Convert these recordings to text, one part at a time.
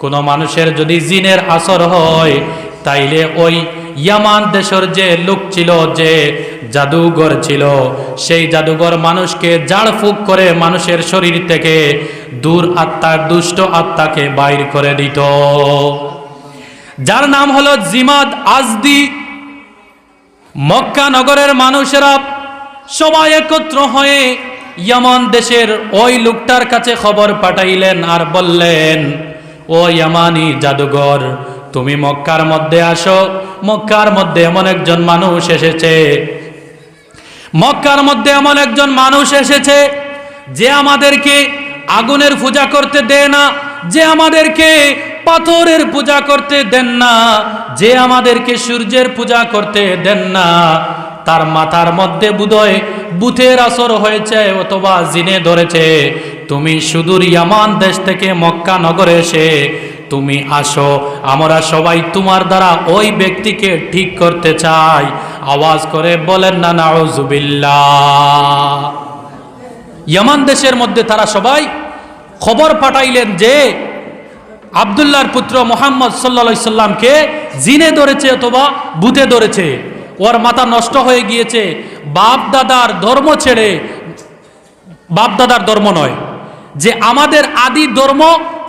কোন মানুষের যদি জিনের আসর হয়, তাইলে ওই ইয়ামান দেশের যে লোক ছিল, যে জাদুঘর ছিল, সেই জাদুঘর মানুষকে জাড়ফুক করে মানুষের শরীর থেকে দূর আত্মার দুষ্ট আত্মাকে বাইর করে দিত। যার নাম হলো জিমাদ আজদি। মক্কা নগরের মানুষেরা সবাই একত্র হয়ে ইয়ামান দেশের ওই লোকটার কাছে খবর পাঠাইলেন আর বললেন, ও ইয়ামানি জাদুঘর, তুমি মক্কার মধ্যে আসো। মক্কার মধ্যে এমন একজন মানুষ এসেছে। মক্কার মধ্যে এমন একজন মানুষ এসেছে যে আমাদেরকে আগুনের পূজা করতে দেয় না, যে আমাদেরকে পাথরের পূজা করতে দেন না, যে আমাদেরকে সূর্যের পূজা করতে দেন না। তার মাথার মধ্যে বুধয় বুথের আসর হয়েছে, অথবা জিনে ধরেছে। তুমি সুদূর ইয়ামান দেশ থেকে মক্কা নগরে এসে তুমি আসো, আমরা সবাই তোমার দ্বারা ওই ব্যক্তিকে ঠিক করতে চাই। আওয়াজ করে বলেন, না, নাউজুবিল্লাহ। ইয়ামান দেশের মধ্যে তারা সবাই খবর পাঠাইলেন যে আবদুল্লাহর পুত্র মোহাম্মদ সাল্লা সাল্লামকে জিনে ধরেছে অথবা বুথে ধরেছে। ওর মাথা নষ্ট হয়ে গিয়েছে। বাপ দাদার ধর্ম ছেড়ে, বাপ দাদার ধর্ম নয়, যে আমাদের আদি ধর্ম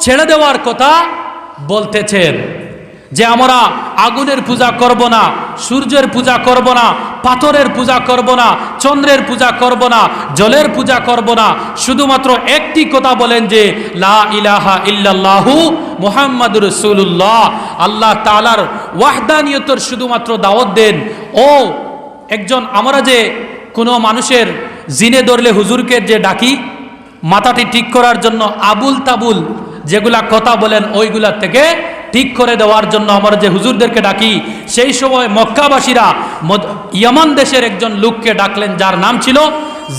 ছেড়ে দেওয়ার কথা বলতেছেন। যে আমরা আগুনের পূজা করব না, সূর্যের পূজা করব না, পাথরের পূজা করব না, চন্দ্রের পূজা করব না, জলের পূজা করব না, শুধুমাত্র একটি কথা বলেন যে, লা ইলাহা ইল্লাল্লাহু মুহাম্মাদুর রসুল্লাহ আল্লাহ তালার ওয়াহদানিয়তর শুধুমাত্র দাওয়াত দেন, ও একজন আমরা যে কোনো মানুষের জিনে ধরলে হুজুরকে যে ডাকি, মাথাটি ঠিক করার জন্য আবুল তাবুল যেগুলা কথা বলেন, ওইগুলা থেকে ঠিক করে দেওয়ার জন্য আমরা যে হুজুরদেরকে ডাকি, সেই সময় মক্কাবাসীরা ইয়ামান দেশের একজন লোককে ডাকলেন, যার নাম ছিল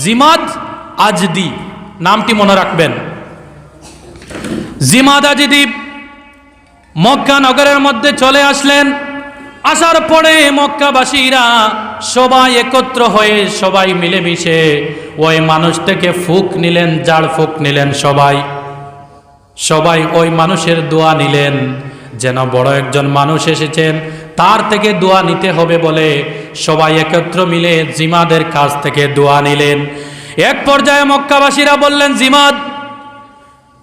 জিমাদ আজদি। নামটি মনে রাখবেন। জিমাদ আজদি মক্কা নগরের মধ্যে চলে আসলেন। আসার পরে মক্কাবাসীরা সবাই একত্র হয়ে সবাই মিলেমিশে ওই মানুষ থেকে ফুক নিলেন, জাড় ফুক নিলেন সবাই। সবাই ওই মানুষের দোয়া নিলেন। যেন বড় একজন মানুষ এসেছেন, তার থেকে দোয়া নিতে হবে বলে সবাই একত্র মিলে জিমাদের কাছ থেকে দোয়া নিলেন। এক পর্যায়ে মক্কাবাসীরা বললেন, জিমাদ,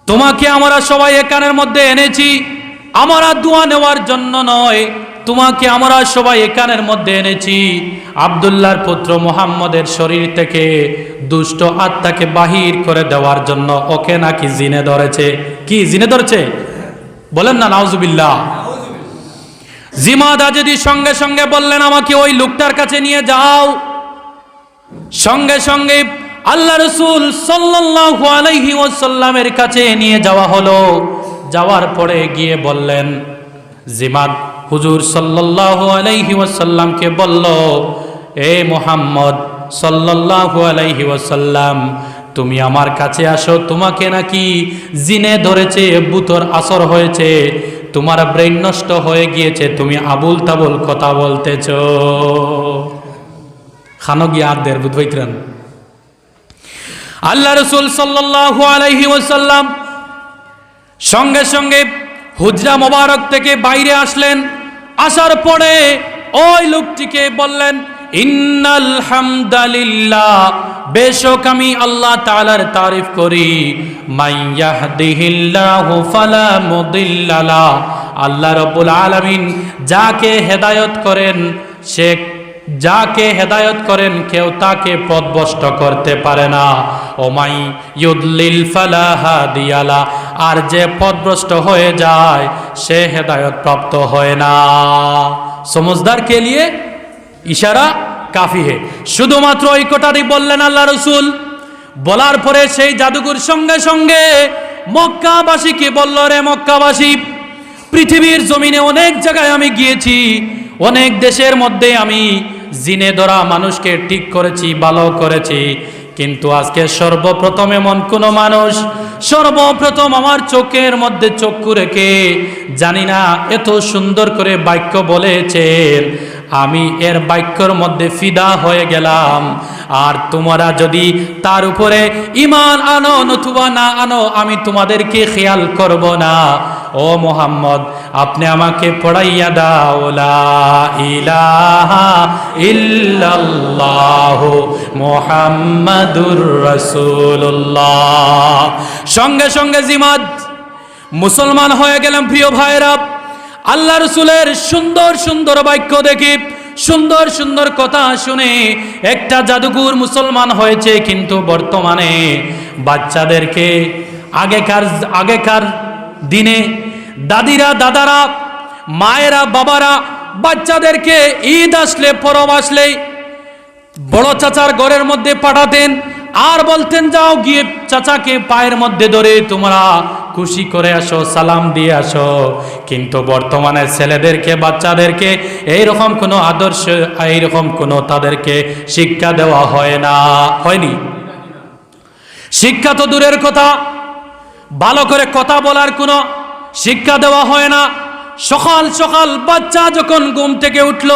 তোমাকে আমরা সবাই এখানের মধ্যে এনেছি। আমরা দোয়া নেওয়ার জন্য নয়, তোমাকে আমরা সবাই এখানের মধ্যে এনেছি। আবদুল্লাহর পুত্র মোহাম্মদের শরীর থেকে দুষ্ট আত্মাকে বাহির করে দেওয়ার জন্য ওকে নাকি জিনে ধরেছে? কি, জিনে ধরেছে? বলেন না, নাউজুবিল্লাহ। জিমাদা যদি সঙ্গে সঙ্গে বললেন, আমাকে ওই লোকটার কাছে নিয়ে যাও। সঙ্গে সঙ্গে আল্লাহ রসুল সাল্লাল্লাহু আলাইহি ওয়াসাল্লামের কাছে নিয়ে যাওয়া হলো। যাওয়ার পরে গিয়ে বললেন, জিমাদ হুজুর সাল্লাল্লাহু আলাইহি ওয়াসাল্লামকে বলল, এ মোহাম্মদ সাল্লাল্লাহু আলাইহি ওয়াসাল্লাম তুমি আমার কাছে আসো, তোমাকে নাকি জিনে ধরেছে বুতর আসর হয়েছে, তোমার ব্রেন নষ্ট হয়ে গিয়েছে, তুমি আবুল তাবুল কথা বলতেছ। খানো গিয়ে আর দের বুধবাইতরান আল্লাহ রসুল সাল্লাল্লাহু আলাইহি ওয়াসাল্লাম সঙ্গে সঙ্গে হুজরা মোবারক থেকে বাইরে আসলেন, আসার পরে ওই লোকটিকে বললেন ইন্নাল হামদালিল্লাহ বেশক আমি আল্লাহ তাআলার তারিফ করি। মাইয়াহদিহিল্লাহু ফালা মুদিল্লালা, আল্লাহ রাব্বুল আলামিন যাকে হেদায়েত করেন, সে যাকে হেদায়ত করেন, কেউ তাকে পদভষ্ট করতে পারে না। ওমাই ইউদলিল ফালাহা দিয়ালা আর যে পদভ্রষ্ট হয়ে যায়, সে হেদায়ত প্রাপ্ত হয় না। সমজদার কে লিয়ে ইশারা কাফি হে। শুধুমাত্র ওই কথাটি বললেন আল্লাহ রসুল। বলার পরে সেই জাদুগুর সঙ্গে সঙ্গে মক্কাবাসীকে বলল, রে মক্কাবাসী, পৃথিবীর জমিনে অনেক জায়গায় আমি গিয়েছি, অনেক দেশের মধ্যে আমি জিনে ধরা মানুষকে ঠিক করেছি, ভালো করেছি, কিন্তু আজকে সর্বপ্রথম এমন কোন মানুষ, সর্বপ্রথম আমার চোখের মধ্যে চক্ষু রেখে জানি না এত সুন্দর করে বাক্য বলেছেন আমি এর বাক্যর মধ্যে ফিদা হয়ে গেলাম। আর তোমরা যদি তার উপরে ইমান আনো, নতুবা না আনো, আমি তোমাদেরকে খেয়াল করব না। ও মোহাম্মদ, আপনি আমাকে পড়াইয়া দাও, লা ইলাহা ইল্লাল্লাহ মোহাম্মদুর রাসূলুল্লাহ। সঙ্গে সঙ্গে জিমাদ মুসলমান হয়ে গেলাম প্রিয় ভাইরা আল্লাহ রসুলের সুন্দর সুন্দর বাক্য দেখি, সুন্দর সুন্দর কথা শুনে একটা জাদুঘর মুসলমান হয়েছে কিন্তু বর্তমানে বাচ্চাদেরকে আগেকার আগেকার দিনে দাদিরা, দাদারা, মায়েরা, বাবারা বাচ্চাদেরকে ঈদ আসলে, পরব আসলেই বড় চাচার ঘরের মধ্যে পাঠাতেন আর বলতেন, যাও গিয়ে চাচাকে পায়ের মধ্যে ধরে তোমরা খুশি করে আসো, সালাম দিয়ে আসো। কিন্তু বর্তমানে ছেলেদেরকে, বাচ্চাদেরকে এইরকম কোনো আদর্শ, এইরকম কোনো তাদেরকে শিক্ষা দেওয়া হয় না। হয়নি? শিক্ষা তো দূরের কথা। ভালো করে কথা বলার কোনো শিক্ষা দেওয়া হয় না। সকাল সকাল বাচ্চা যখন ঘুম থেকে উঠল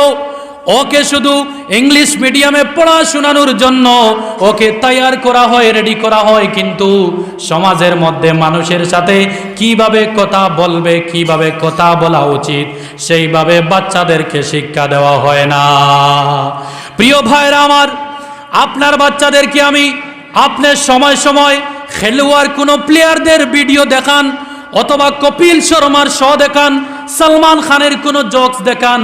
ওকে শুধু ইংলিশ মিডিয়ামে পড়াশোনানোর জন্য ওকে তৈয়ার করা হয় রেডি করা হয়, কিন্তু সমাজের মধ্যে মানুষের সাথে কীভাবে কথা বলবে, কীভাবে কথা বলা উচিত, সেইভাবে বাচ্চাদেরকে শিক্ষা দেওয়া হয় না। প্রিয় ভাইরা আমার, আপনার বাচ্চাদেরকে আমি আপনার সময় সময় খেলোয়াড় কোনো প্লেয়ারদের ভিডিও দেখান, অথবা কপিল শর্মার শ দেখান সালমান খানের কোনো জোকস দেখান।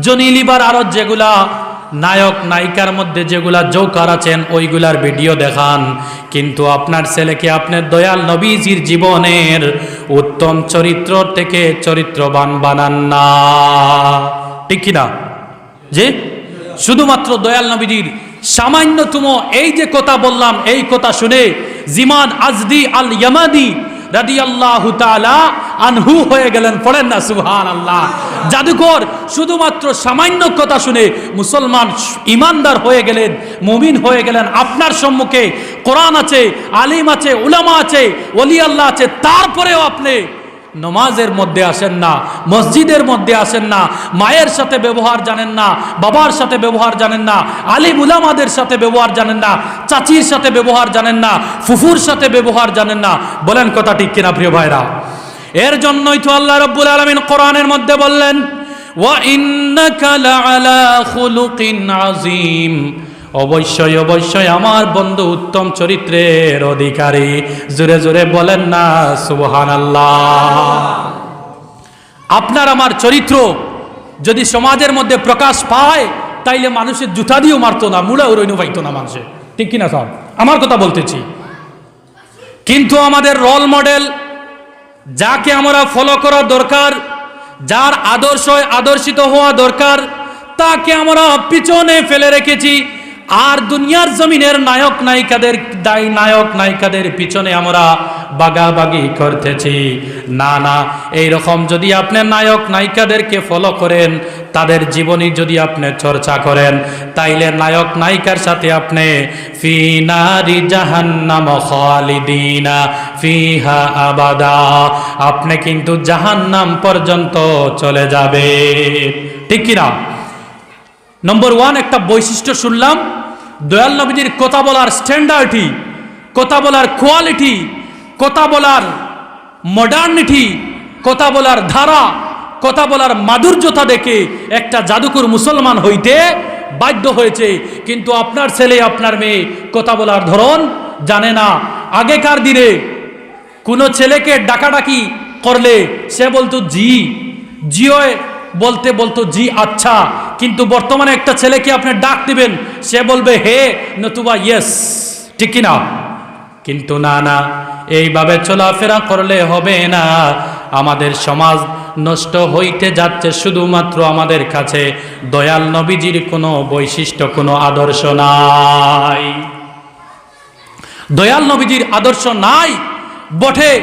জনি লিবার আরও যেগুলা নায়ক, নায়িকার মধ্যে যেগুলা জোকার আছেন, ওইগুলার ভিডিও দেখান। কিন্তু আপনার ছেলেকে আপনার দয়াল নবীজির জীবনের উত্তম চরিত্র থেকে চরিত্রবান বানান না। ঠিক কিনা? যে শুধুমাত্র দয়াল নবীজির সামান্যতম এই যে কথা বললাম, এই কথা শুনে জিমান আজদি আল ইয়ামাদি রাদি আল্লাহ আনহু হয়ে গেলেন, পড়েন না সুহান আল্লাহ জাদুকর শুধুমাত্র সামান্য কথা শুনে মুসলমান ইমানদার হয়ে গেলেন, মুমিন হয়ে গেলেন। আপনার সম্মুখে কোরআন আছে, আলিম আছে, উলামা আছে, ওলি আল্লাহ আছে, তারপরেও আপনি নমাজের মধ্যে আসেন না, মসজিদের মধ্যে আসেন না, মায়ের সাথে ব্যবহার জানেন না, বাবার সাথে ব্যবহার জানেন না, আলিম উলামাদের সাথে ব্যবহার জানেন না, চাচির সাথে ব্যবহার জানেন না, ফুফুর সাথে ব্যবহার জানেন না। বলেন কথা ঠিক কিনা, প্রিয় ভাইরা? এর জন্যই তো আল্লাহ রব্বুল আলমিন কোরআনের মধ্যে বললেন আযীম। অবশ্যই অবশ্যই আমার বন্ধু উত্তম চরিত্রের অধিকারী। জোরে জোরে বলেন না সুবহান আপনার আমার চরিত্র যদি সমাজের মধ্যে প্রকাশ পায়, তাইলে মানুষের জুতা দিয়েও মারতো না মুলা উড়ইনও পাইতো না মানুষে ঠিক কিনা সব আমার কথা বলতেছি। কিন্তু আমাদের রোল মডেল যাকে আমরা ফলো করা দরকার, যার আদর্শ আদর্শিত হওয়া দরকার, তাকে আমরা পিছনে ফেলে রেখেছি। আর দুনিয়ার জমিনের নায়ক নায়িকাদের দায়ী নায়ক নায়িকাদের পিছনে আমরা বাগাবাগি করতেছি। না না এই রকম যদি আপনি নায়ক নায়িকাদেরকে ফলো করেন, তাদের জীবনী যদি আপনি চর্চা করেন, তাইলে নায়ক নায়িকার সাথে আপনি ফি নারি জাহান্নাম খালিদিনা ফিহা আবাদা। আপনি কিন্তু জাহান্নাম পর্যন্ত চলে যাবে। ঠিক কিনা? নম্বর ওয়ান একটা বৈশিষ্ট্য শুনলাম। দয়াল নবীজির কথা বলার স্ট্যান্ডার্ডটি কথা বলার কোয়ালিটি কথা বলার মডার্নিটি কথা বলার ধারা, কথা বলার মাধুর্যতা দেখে একটা জাদুকর মুসলমান হইতে বাধ্য হয়েছে। কিন্তু আপনার ছেলে, আপনার মেয়ে কথা বলার ধরন জানে না। আগেকার দিনে কোনো ছেলেকে ডাকাডাকি করলে সে বলতো, জি। জিও বলতে বলতো, জি আচ্ছা। কিন্তু বর্তমানে একটা ছেলেকে আপনি ডাক দিবেন, সে বলবে, হে নতুবা ইয়েস ঠিক কিনা? কিন্তু না না, এইভাবে চলাফেরা করলে হবে না। আমাদের সমাজ নষ্ট হইতে যাচ্ছে শুধুমাত্র আমাদের কাছে। দয়াল নবীজির কোনো বৈশিষ্ট্য, কোনো আদর্শ নাই। দয়াল নবীজির আদর্শ নাই, বটে।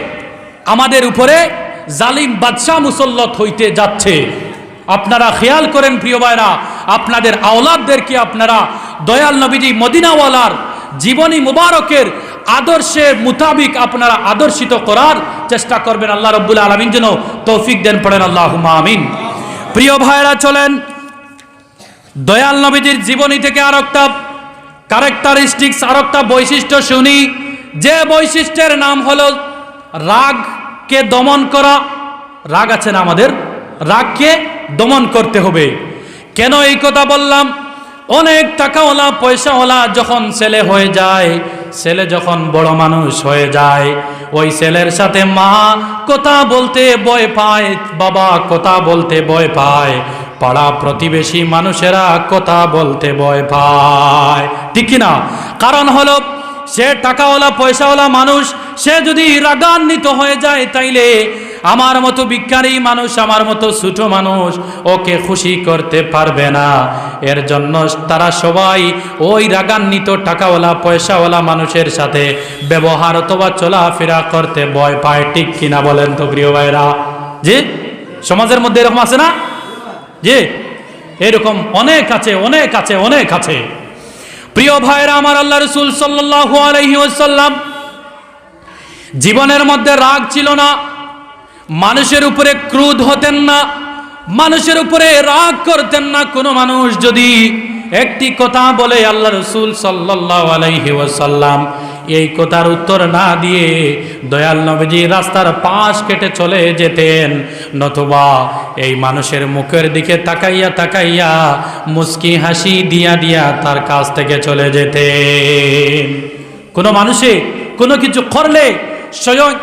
আমাদের উপরে জালিম বাদশাহ মুসল্লত হইতে যাচ্ছে। আপনারা খেয়াল করেন প্রিয় ভাইরা, আপনাদের আওলাদদেরকে আপনারা দয়াল নবীজি মদিনাওয়ালার জীবনী মুবারকের আদর্শের মোতাবিক আপনারা আদর্শিত করার চেষ্টা করবেন আল্লাহ রব্বুল আলমিন যেন তৌফিক দেন, পড়েন আল্লাহ আমিন। প্রিয় ভাইরা, চলেন। দয়াল নবীজির জীবনী থেকে আর একটা ক্যারেক্টারিস্টিক্স আর একটা বৈশিষ্ট্য শুনি। যে বৈশিষ্ট্যের নাম হলো রাগকে দমন করা। রাগ আছে না আমাদের? রাগকে দমন করতে হবে। কেন এই কথা বললাম? অনেক টাকাওয়ালা, পয়সাওয়ালা যখন ছেলে হয়ে যায়, ছেলে যখন বড় মানুষ হয়ে যায়, ওই ছেলের সাথে মা কথা বলতে ভয় পায়, বাবা কথা বলতে ভয় পায়, পাড়া প্রতিবেশী মানুষেরা কথা বলতে ভয় পায়। ঠিক না কারণ হলো সে টাকাওয়ালা, পয়সাওয়ালা মানুষ, সে যদি রাগান্বিত হয়ে যায় তাইলে আমার মতো বিজ্ঞানী মানুষ, আমার মতো ছোট মানুষ ওকে খুশি করতে পারবে না। এর জন্য তারা সবাই ওই রাগান্বিত টাকাওয়ালা, পয়সাওয়ালা মানুষের সাথে ব্যবহার অথবা চলাফেরা করতে ভয় পায়। ঠিক কিনা বলেন তো প্রিয় ভাইরা যে সমাজের মধ্যে এরকম আছে না? যে এরকম অনেক আছে অনেক আছে অনেক আছে। প্রিয় ভাইরা, আমার আল্লাহ রসুল সাল্লাহ আলহিউসাল্লাম জীবনের মধ্যে রাগ ছিল না, মানুষের উপরে ক্রোধ হতেন না, মানুষের উপরে রাগ করতেন না। কোনো মানুষ যদি একটি কথা বলে আল্লাহ রসুল সাল্লাহ আলাইহি ওয়াসাল্লাম এই কথার উত্তর না দিয়ে দয়াল নবীজি রাস্তার পাশ কেটে চলে যেতেন। নতুবা এই মানুষের মুখের দিকে তাকাইয়া তাকাইয়া মুস্কি হাসি দিয়া দিয়া তার কাছ থেকে চলে যেতেন। কোনো মানুষে কোনো কিছু করলে স্বয়ং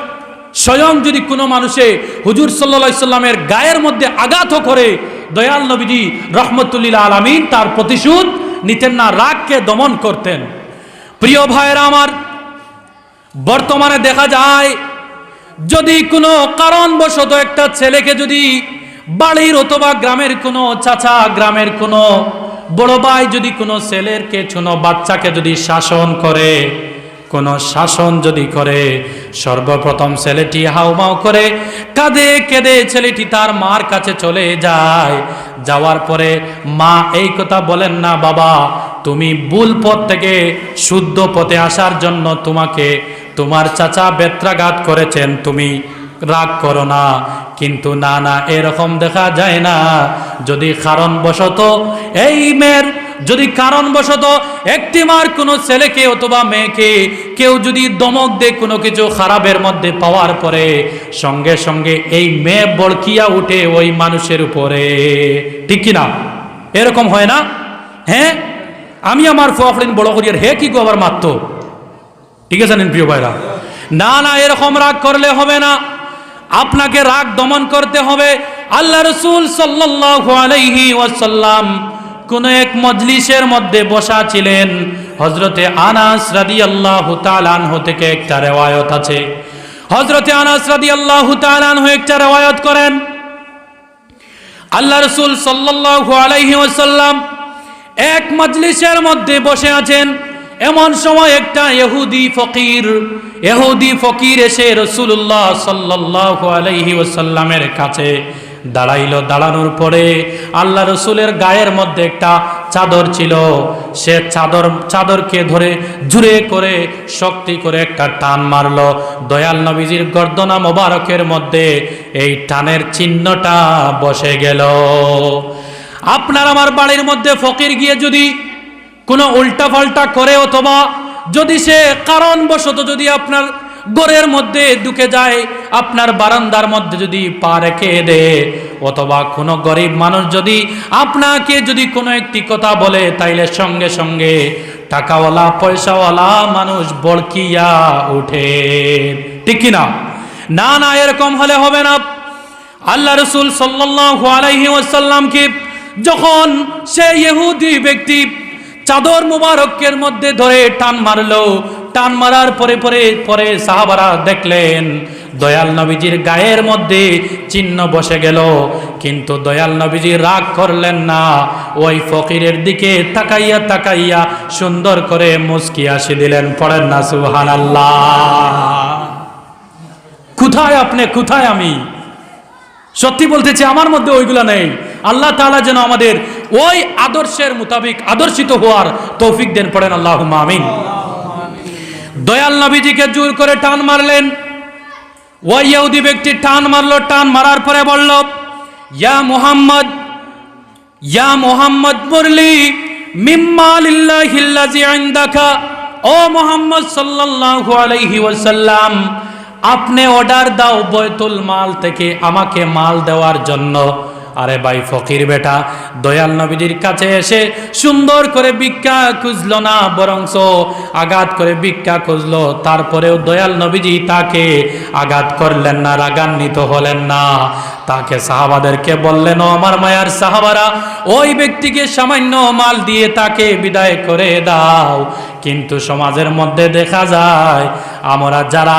স্বয়ং যদি কোনো মানুষে হুজুর সাল্লা সাল্লামের গায়ের মধ্যে আঘাত করে, দয়াল নবীজি রহমতুল্লিল আলমিন তার প্রতিশোধ নিতেন না, রাগকে দমন করতেন। প্রিয় ভাইয়েরা আমার বর্তমানে দেখা যায়, যদি কোনো কারণবশত একটা ছেলেকে যদি বাড়ির অথবা গ্রামের কোনো চাচা, গ্রামের কোনো বড় ভাই যদি কোনো ছেলেরকে কোনো বাচ্চাকে যদি শাসন করে, কোনো শাসন যদি করে, সর্বপ্রথম ছেলেটি হাউমাউ করে, কাঁদে কেঁদে ছেলেটি তার মার কাছে চলে যায়। যাওয়ার পরে মা এই কথা বলেন না, বাবা, তুমি ভুল পথ থেকে শুদ্ধ পথে আসার জন্য তোমাকে তোমার চাচা বেত্রাঘাত করেছেন, তুমি রাগ করো না। কিন্তু না না, এরকম দেখা যায় না। যদি কারণবশত এই মেয়ের, যদি কারণবশত একটি মার কোনো ছেলেকে অথবা মেয়েকে কেউ যদি দমক দেয় কোনো কিছু খারাপের মধ্যে পাওয়ার পরে, সঙ্গে সঙ্গে এই মেয়ে বড়কিয়া উঠে ওই মানুষের উপরে। ঠিক কিনা এরকম হয় না? হ্যাঁ? আমি আমার ফোয়াফলিন বড় করিয়ার, হে কি গো আবার মারতো? ঠিক আছে নিন প্রিয় ভাইরা? না না, এরকম রাগ করলে হবে না। আপনাকে রাগ দমন করতে হবে। আল্লাহ রসুল আলাইহি ওয়াসাল্লাম কোন এক মজলিসের মধ্যে বসা ছিলেন। হজরতে আনাস রাদি আল্লাহ তালানহ থেকে একটা রেওয়ায়ত আছে। হজরতে আনাস রাদি আল্লাহ তালানহ একটা রেওয়ায়ত করেন। আল্লাহ রসুল সাল্লাহ আলাইহি ওয়াসাল্লাম এক মজলিসের মধ্যে বসে আছেন। এমন সময় একটা ইহুদি ফকির ইহুদি ফকির এসে রসুল্লাহ সাল্লাহ আলাইহি ওসাল্লামের কাছে দাঁড়াইল। দাঁড়ানোর পরে আল্লাহ রসুলের গায়ের মধ্যে একটা চাদর ছিল। সে চাদর, চাদরকে ধরে জুড়ে করে শক্তি করে একটা টান মারল। দয়াল নবীজির গর্দনা মোবারকের মধ্যে এই টানের চিহ্নটা বসে গেল। আপনার আমার বাড়ির মধ্যে ফকির গিয়ে যদি কোনো উল্টা পাল্টা করে অথবা যদি সে কারণবশত যদি আপনার গোরের মধ্যে ঢুকে যায়, আপনার বারান্দার মধ্যে যদি পা রেখে দে, অথবা কোনো গরিব মানুষ যদি আপনাকে যদি কোনো একটি কথা বলে, তাইলে সঙ্গে সঙ্গে টাকাওয়ালা, পয়সাওয়ালা মানুষ বড়কিয়া উঠে ঠিক কিনা? না না, এরকম হলে হবে না। আল্লাহ রসুল সাল্লাহ আলাইহি ওয়াসাল্লামকে যখন সে ইহুদি ব্যক্তি চাদর মুবারকের মধ্যে ধরে টান মারলো। টান মারার পরে পরে পরে সাহাবারা দেখলেন, দয়াল নবীজির গায়ের মধ্যে চিহ্ন বসে গেল। কিন্তু দয়াল নবীজি রাগ করলেন না। ওই ফকিরের দিকে তাকাইয়া তাকাইয়া সুন্দর করে মুস্কি আসি দিলেন। পড়েন না সুহান কোথায় আপনি? কোথায় আমি? সত্যি বলতেছি আমার মধ্যে ওইগুলো নেই। আল্লাহ তালা যেন আমাদের ওই আদর্শের মোতাবিক আদর্শিত হওয়ার তৌফিক দেন পড়েন আল্লাহ আমিন। দয়াল নবীজিকে জোর করে টান মারলেন। ওই ইহুদি ব্যক্তি টান মারলো, টান মারার পরে বলল, ইয়া মুহাম্মদ, ইয়া মোহাম্মদ মুরলি ইনদাকা। ও মোহাম্মদ সাল্লাল্লাহু আলাইহি ওয়াসাল্লাম, আপনি অর্ডার দাও বয়তুল মাল থেকে আমাকে মাল দেওয়ার জন্য। আরে ভাই ফকির বেটা, দয়াল নবীজির কাছে এসে সুন্দর করে ভিক্ষা খুঁজলো না, বরংস আঘাত করে ভিক্ষা খুঁজলো। তারপরেও দয়াল নবীজি তাকে আঘাত করলেন না, রাগান্বিত হলেন না। তাকে সাহাবাদেরকে বললেন আমার মায়ার সাহাবারা, ওই ব্যক্তিকে সামান্য মাল দিয়ে তাকে বিদায় করে দাও। কিন্তু সমাজের মধ্যে দেখা যায়, আমরা যারা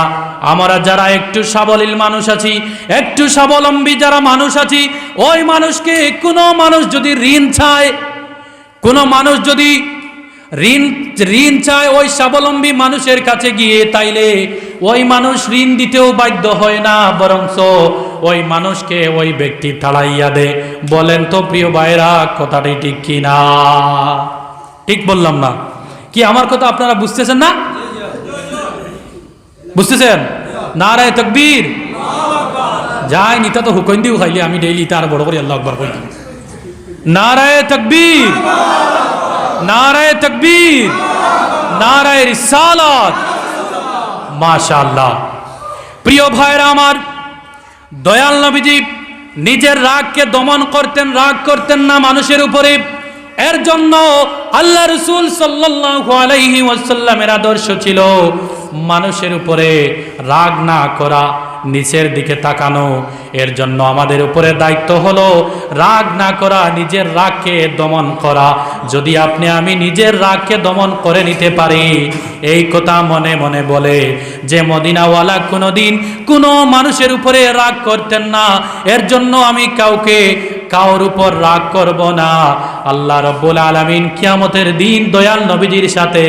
আমরা যারা একটু সাবলীল মানুষ আছি, একটু স্বাবলম্বী যারা মানুষ আছি, ওই মানুষকে কোনো মানুষ যদি ঋণ চায়, কোনো মানুষ যদি ঋণ ঋণ চায় ওই স্বাবলম্বী মানুষের কাছে গিয়ে, তাইলে ওই মানুষ ঋণ দিতেও বাধ্য হয় না, বরংস ওই মানুষকে ওই ব্যক্তি তাড়াইয়া দে। বলেন তো, প্রিয় ভাইরা কথাটি ঠিক কি না ঠিক বললাম না। কি আমার কথা আপনারা বুঝতেছেন না? বুঝতেছেন? নারায় তকবীর। যাই নিতা তো হুকন দিও খাইলে আমি ডেইলি তার বড় করে আল্লাহ আকবার দিই। নারায় তকবীর। নারায় তকবীর। নারায় রিসালাত। মাশাআল্লাহ। প্রিয় ভাইরা আমার, দয়াল নবীজি নিজের রাগকে দমন করতেন, রাগ করতেন না মানুষের উপরে। এর জন্য আল্লাহ রসুল সাল্লাল্লাহু আলাইহি ওয়াসাল্লামের আদর্শ ছিল মানুষের উপরে রাগ না করা, নিচের দিকে তাকানো, এর জন্য আমাদের উপরে দায়িত্ব হলো রাগ না করা, নিজের রাগকে দমন করা। যদি আপনি, আমি নিজের রাগকে দমন করে নিতে পারি, এই কথা মনে মনে বলে যে, মদিনাওয়ালা কোনোদিন কোনো মানুষের উপরে রাগ করতেন না। এর জন্য আমি কাউকে কাউর উপর রাগ করব না। আল্লাহ রব্বুল আলামিন কিয়ামতের দিন দয়াল নবীজির সাথে,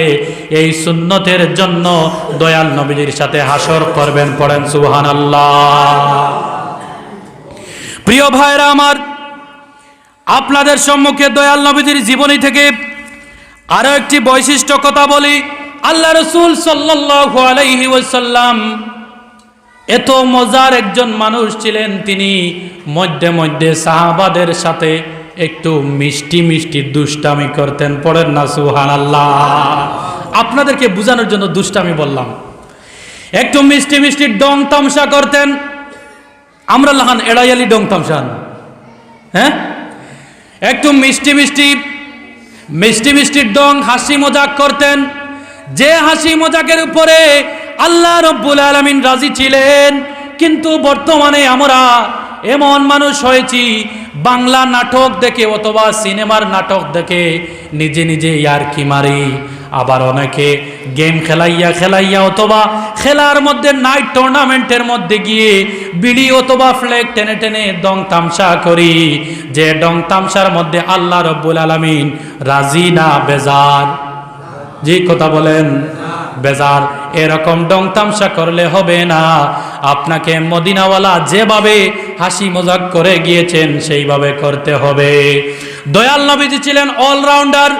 এই সুন্নতের জন্য দয়াল নবীজির সাথে হাসর করবেন, পড়েন সুবহানাল্লাহ। প্রিয় ভাইরা আমার, আপনাদের সম্মুখে দয়াল নবীজির জীবনী থেকে আরও একটি বৈশিষ্ট্য কথা বলি। আল্লাহ রসুল সাল্লাল্লাহু আলাইহি এত মজার একজন মানুষ ছিলেন তিনি। মধ্যে মধ্যে সাহাবাদের সাথে একটু মিষ্টি মিষ্টি দুষ্টামি করতেন। পড়েন না সুহান আপনাদেরকে বোঝানোর জন্য দুষ্টামি বললাম। একটু মিষ্টি মিষ্টি ডং তামসা করতেন। আমরা লাহান এড়াইয়ালি ডং তামসান হ্যাঁ? একটু মিষ্টি মিষ্টি মিষ্টি মিষ্টি ডং হাসি মজাক করতেন। যে হাসি মজাকের উপরে আল্লাহ রব্বুল আলমিন রাজি ছিলেন। কিন্তু বর্তমানে আমরা এমন মানুষ হয়েছি, বাংলা নাটক দেখে অথবা সিনেমার নাটক দেখে নিজে নিজে ইয়ার কি মারি। আবার অনেকে গেম খেলাইয়া খেলাইয়া অথবা খেলার মধ্যে নাইট টুর্নামেন্টের মধ্যে গিয়ে বিড়ি অথবা ফ্ল্যাগ টেনে টেনে ডং তামসা করি। যে ডং তামসার মধ্যে আল্লাহ রব্বুল আলমিন রাজি না, বেজার। যে কথা বলেন। বেজার এরকম ডং তামসা করলে হবে না। আপনাকে মদিনাওয়ালা যেভাবে হাসি মজাক করে গিয়েছেন, সেইভাবে করতে হবে। দয়াল নবীজি ছিলেন অলরাউন্ডার।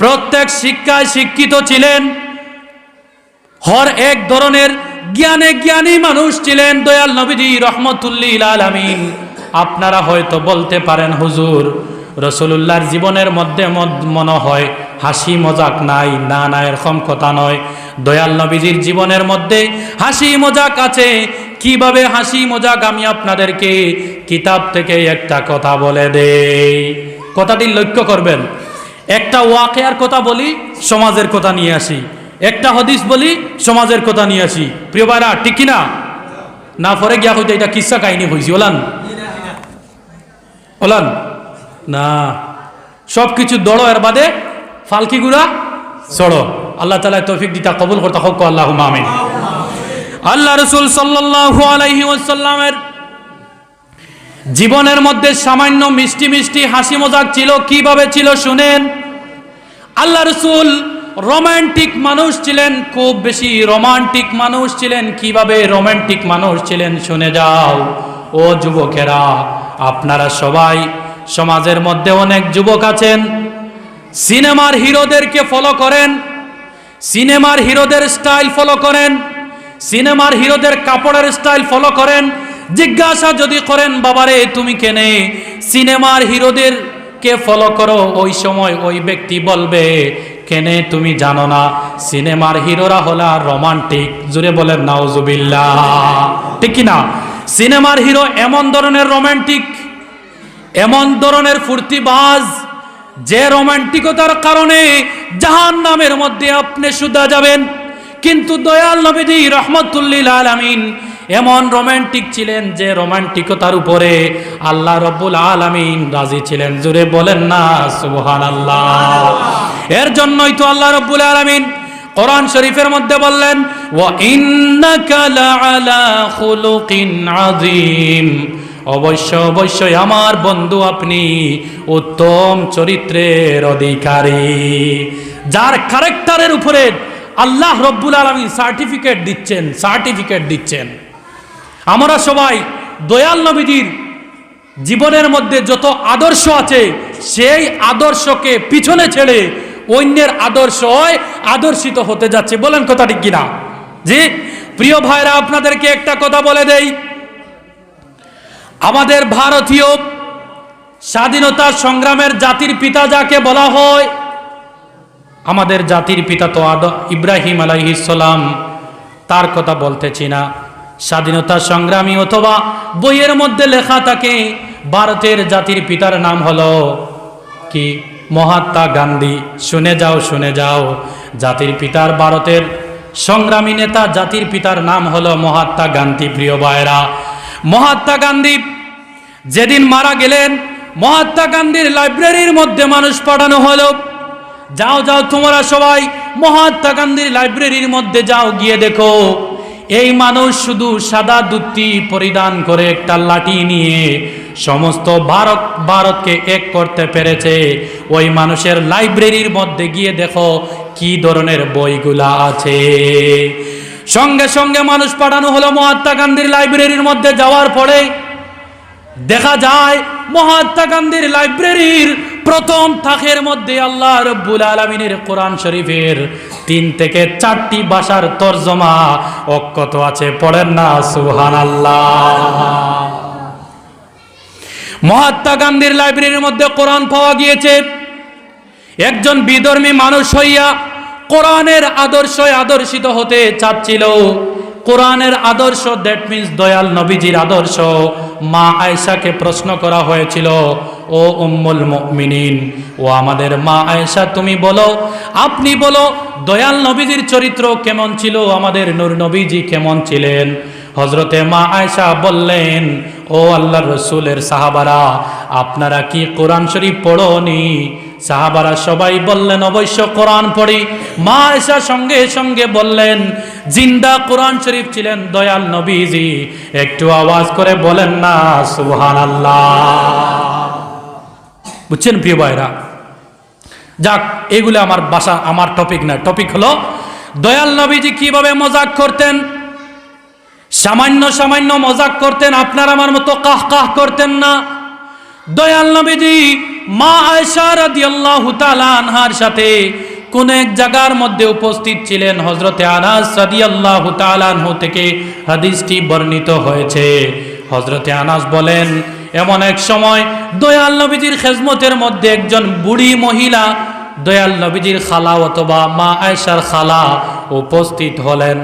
প্রত্যেক শিক্ষায় শিক্ষিত ছিলেন। হর এক ধরনের জ্ঞানে জ্ঞানী মানুষ ছিলেন দয়াল নবীজি রহমতুল্লিল আপনারা হয়তো বলতে পারেন, হুজুর, রসুলুল্লাহর জীবনের মধ্যে মনে হয় হাসি মজাক নাই, না না এরকম কথা নয়। দয়াল নবীজির জীবনের মধ্যে হাসি মজাক আছে। কীভাবে হাসি মজাক আমি আপনাদেরকে কিতাব থেকে একটা কথা বলে দেই। কথাটি লক্ষ্য করবেন। একটা ওয়াকেয়ার কথা বলি, সমাজের কথা নিয়ে আসি। একটা হদিস বলি, সমাজের কথা নিয়ে আসি। প্রিয় ভাইরা, ঠিক কিনা? না, পরে গিয়া হইতে এটা কিসা কাহিনী হয়েছি ওলান। ওলান। না। সব কিছু দড়ো এর বাদে ফালকি গুড়া চড়ো। আল্লাহ তালা তৌফিক দিতা, কবুল করতে, হোক আল্লাহ আমিন। আল্লাহ রসুল সাল্লাল্লাহু আলাইহি জীবনের মধ্যে সামান্য মিষ্টি মিষ্টি হাসি মজাক ছিল, কীভাবে ছিল শুনেন? আল্লাহ রসুল রোমান্টিক মানুষ ছিলেন, খুব বেশি রোমান্টিক মানুষ ছিলেন, কীভাবে রোমান্টিক মানুষ ছিলেন শুনে যাও। ও যুবকেরা, আপনারা সবাই সমাজের মধ্যে অনেক যুবক আছেন সিনেমার হিরোদেরকে ফলো করেন, সিনেমার হিরোদের স্টাইল ফলো করেন, সিনেমার হিরোদের কাপড়ের স্টাইল ফলো করেন। জিজ্ঞাসা যদি করেন, বাবারে, তুমি কেনে? সিনেমার হিরোদেরকে ফলো করো, ওই সময় ওই ব্যক্তি বলবে, কেনে, তুমি জানো না, সিনেমার হিরোরা হলো রোমান্টিক জুড়ে বলেন, নাউজুবিল্লাহ। ঠিক কি না? সিনেমার হিরো এমন ধরনের রোমান্টিক এমন ধরনের ফুর্তিবাজ যে রোমান্টিকতার কারণে জাহান নামের মধ্যে আপনি সুদা যাবেন। কিন্তু দয়াল নবীজি রহমতুল্লিল আলামিন এমন রোমান্টিক ছিলেন যে রোমান্টিকতার উপরে আল্লাহ রব্বুল আলামিন রাজি ছিলেন। জুড়ে বলেন না সুবহান আল্লাহ এর জন্যই তো আল্লাহ রব্বুল আলামিন কোরআন শরীফের মধ্যে বললেন ওয়া ইন্নাকা লাআলা খুলুকিন আযীম। অবশ্য, অবশ্যই আমার বন্ধু আপনি উত্তম চরিত্রের অধিকারী। যার ক্যারেক্টারের উপরে আল্লাহ রব্বুল আলমী সার্টিফিকেট দিচ্ছেন সার্টিফিকেট দিচ্ছেন। আমরা সবাই দয়াল নবীজির জীবনের মধ্যে যত আদর্শ আছে, সেই আদর্শকে পিছনে ছেড়ে অন্যের আদর্শ আদর্শিত হতে যাচ্ছে। বলেন কথাটি কিনা? জি, প্রিয় ভাইরা, আপনাদেরকে একটা কথা বলে দেই। আমাদের ভারতীয় স্বাধীনতা সংগ্রামের জাতির পিতা যাকে বলা হয়, আমাদের জাতির পিতা তো আদ, ইব্রাহিম আলাইহিসালাম তার কথা বলতেছি না। স্বাধীনতা সংগ্রামী অথবা বইয়ের মধ্যে লেখা থাকে, ভারতের জাতির পিতার নাম হলো কি? মহাত্মা গান্ধী। শুনে যাও শুনে যাও। জাতির পিতার ভারতের সংগ্রামী নেতা, জাতির পিতার নাম হলো মহাত্মা গান্ধী, প্রিয় ভাইরা মহাত্মা গান্ধী যেদিন মারা গেলেন, মহাত্মা গান্ধীর লাইব্রেরির মধ্যে মানুষ পাঠানো হলো। যাও যাও তোমরা সবাই মহাত্মা গান্ধীর লাইব্রেরির মধ্যে যাও, গিয়ে দেখো। এই মানুষ শুধু সাদা দুত্তি পরিধান করে একটা লাঠি নিয়ে সমস্ত ভারত, ভারতকে এক করতে পেরেছে। ওই মানুষের লাইব্রেরির মধ্যে গিয়ে দেখো কি ধরনের বইগুলা আছে। সঙ্গে সঙ্গে মানুষ পাঠানো হলো মহাত্মা গান্ধীর লাইব্রেরির মধ্যে যাওয়ার পরে দেখা যায়, মহাত্মা গান্ধীর লাইব্রেরির প্রথম থাকের মধ্যে আল্লাহ রব্বুল আলমিনের কোরআন শরীফের তিন থেকে চারটি ভাষার তর্জমা অক্ষত আছে, পড়েন না সুহান আল্লাহ মহাত্মা গান্ধীর লাইব্রেরির মধ্যে কোরআন পাওয়া গিয়েছে। একজন বিধর্মী মানুষ হইয়া কোরআনের আদর্শে আদর্শিত হতে চাচ্ছিল। কোরআনের আদর্শ দ্যাট মিন্স দয়াল নবীজির আদর্শ মা আয়সাকে প্রশ্ন করা হয়েছিল, ও উম্মুল মিনিন ও আমাদের মা আয়সা তুমি বলো, আপনি বলো, দয়াল নবীজির চরিত্র কেমন ছিল? আমাদের নূর নবীজি কেমন ছিলেন? হজরতে মা আয়সা বললেন, ও আল্লাহ রসুলের সাহাবারা, আপনারা কি কোরআন শরীফ পড়নি? সাহাবারা সবাই বললেন, অবশ্য কোরআন পড়ি। মা আয়েশা সঙ্গে সঙ্গে বললেন, জিন্দা কোরআন শরীফ ছিলেন দয়াল নবীজি। একটু আওয়াজ করে বলেন না সুবহান বুঝছেন প্রিয় ভাইরা? যাক, এগুলো আমার বাসা, আমার টপিক না। টপিক হলো, দয়াল নবীজি কীভাবে মজাক করতেন? সামান্য সামান্য মজাক করতেন, আপনার আমার মতো কাহ কাহ করতেন না? দয়াল নবীজি মা আয়সা রাদিয়াল্লাহু তাআলা আনহার সাথে কোন এক জায়গার মধ্যে উপস্থিত ছিলেন হজরতে আনাস রাদিয়াল্লাহু তাআলা আনহু থেকে হাদিসটি বর্ণিত হয়েছে। হজরতে আনাস বলেন, এমন এক সময় দয়াল নবীজির খেজমতের মধ্যে একজন বুড়ি মহিলা দয়াল নবীজির খালা অথবা মা আয়সার খালা উপস্থিত হলেন।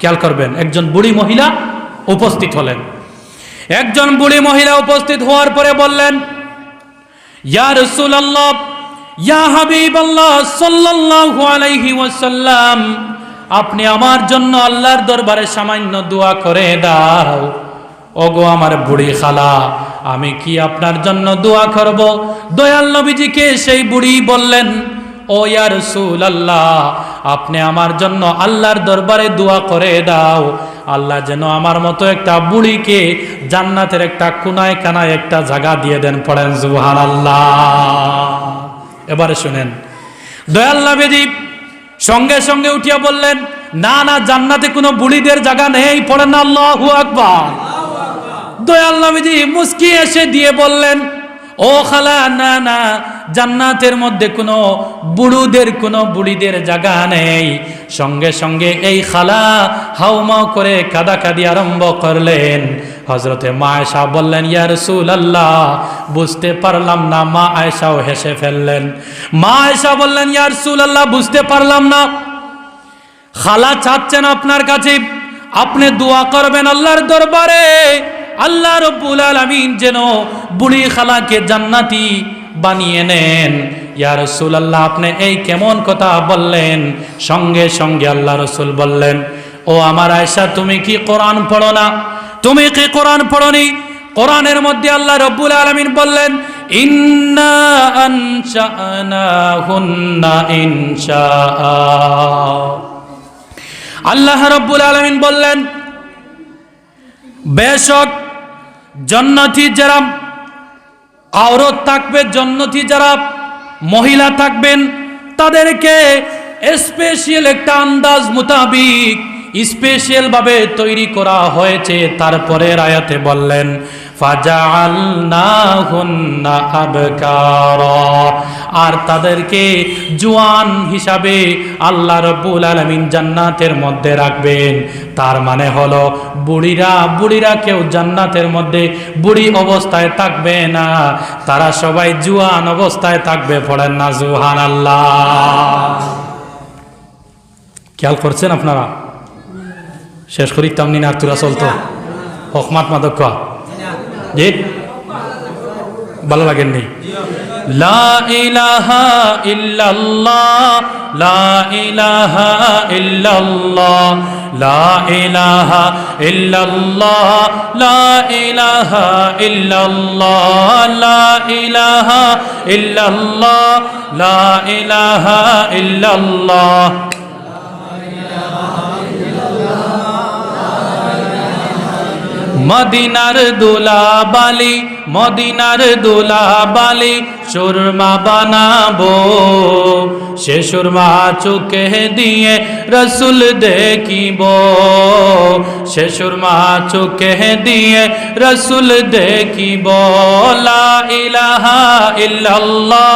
খেয়াল করবেন, একজন বুড়ি মহিলা উপস্থিত হলেন। একজন বুড়ি মহিলা উপস্থিত হওয়ার পরে বললেন, ইয়া রাসূলুল্লাহ, ইয়া হাবিবাল্লাহ সাল্লাল্লাহু আলাইহি ওয়াসাল্লাম, আপনি আমার জন্য আল্লাহর দরবারে সামান্য দোয়া করে দাও। ওগো আমার বুড়ি খালা, আমি কি আপনার জন্য দোয়া করব? দয়াল নবীজিকে সেই বুড়ি বললেন, ও ইয়া রসুল আল্লাহ আপনি আমার জন্য আল্লাহর দরবারে দোয়া করে দাও। আল্লাহ যেন আমার মতো একটা বুড়িকে জান্নাতের একটা কোনায় কানায় একটা জায়গা দিয়ে দেন, পড়েন জুহান আল্লাহ এবারে শুনেন, দয়াল নবীজি সঙ্গে সঙ্গে উঠিয়া বললেন, না না, জান্নাতে কোনো বুড়িদের জায়গা নেই, পড়েন আল্লাহু আকবার। দয়াল নবীজি মুস্কি এসে দিয়ে বললেন ও খালা, না না, জান্নাতের মধ্যে কোনো বুড়ুদের, কোনো বুড়িদের জায়গা নেই। সঙ্গে সঙ্গে এই খালা হাউমাউ করে কাদাকাদি আরম্ভ করলেন। হজরতে মা আয়সা বললেন ইয়ার রসুল আল্লাহ বুঝতে পারলাম না, মা আয়সাও হেসে ফেললেন। মা আয়সা বললেন ইয়ার আল্লাহ বুঝতে পারলাম না। খালা চাচ্ছেন আপনার কাছে। আপনি দোয়া করবেন আল্লাহর দরবারে। আল্লাহ রব্বুল আলামিন যেন বুড়ি খালাকে জান্নাতি বানিয়ে নেন। ইয়া রসুল আল্লাহ আপনি এই কেমন কথা বললেন? সঙ্গে সঙ্গে আল্লাহ রসুল বললেন, ও আমার আয়সা তুমি কি কোরআন পড়ো না? তুমি কি কোরআন পড়নি? কোরআনের মধ্যে আল্লাহ রব্বুল আলামিন বললেন আল্লাহ রব্বুল আলমিন বললেন, বেশক জন্নতি যারা আওরত থাকবে, জন্নতি যারা মহিলা থাকবেন, তাদেরকে স্পেশাল একটা আন্দাজ মোতাবিক স্পেশাল ভাবে তৈরি করা হয়েছে। তারপরে আয়াতে বললেন আর তাদেরকে জোয়ান হিসাবে আল্লাহ রব্বুল আলামিন জান্নাতের মধ্যে রাখবেন। তার মানে হলো, বুড়িরা বুড়িরা কেউ জান্নাতের মধ্যে বুড়ি অবস্থায় থাকবে না। তারা সবাই জুয়ান অবস্থায় থাকবে, পড়েন না জুহান আল্লাহ খেয়াল করছেন আপনারা? শেষ করি তামনি না তুরা চলতো হকমাত মাদক জি ভালো লাগেননি। লা ইলাহা ইল্লাল্লাহ লা ইলাহা ইল্লাল্লাহ লা ইলাহা ইল্লাল্লাহ। মদিনার দোলা বালি মদিনার দোলা বালি সুরমা বানাবো। সে সুরমা চোখে দিয়ে রসুল দেখিব। সে সুরমা চোখে দিয়ে রসুল দেখিব। লা ইলাহা ইল্লাল্লাহ।